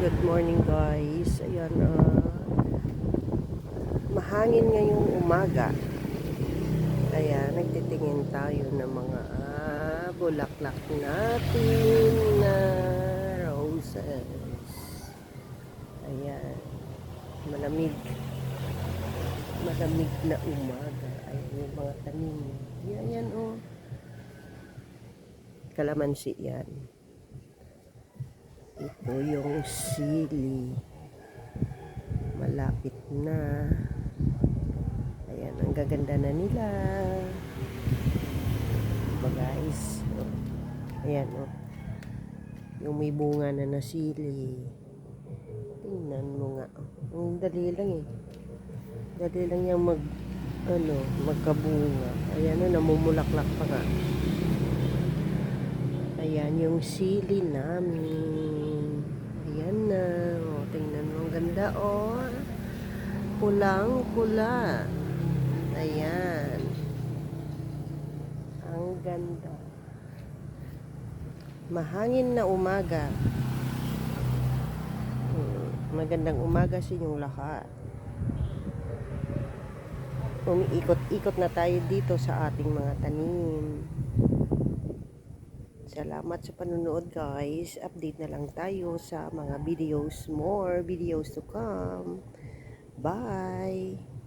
Good morning guys. Ayan, ah, mahangin ngayong umaga. Kaya nagtitingin tayo ng mga ah, bulaklak natin na roses. Ayan. Malamig. Malamig na umaga. Ayan yung mga tanim. Yan, yan oh. Kalamansi yan. Ito yung sili. Malapit na. Ayan, ang gaganda na nila. Diba guys? Ayan, oh. Yung may bunga na na sili. Tingnan mo nga. Ang dali lang eh. Dali lang yung mag, ano, magkabunga. Ayan, oh, namumulaklak pa nga. Ayan yung sili namin. Ayan na. O, tingnan mo. Ang ganda, o. Pulang pula. Ayan. Ang ganda. Mahangin na umaga. Hmm, Magandang umaga sa inyong lahat. Umiikot-ikot na tayo dito sa ating mga tanim. Salamat sa panonood guys. Update na lang tayo sa mga videos. More videos to come. Bye!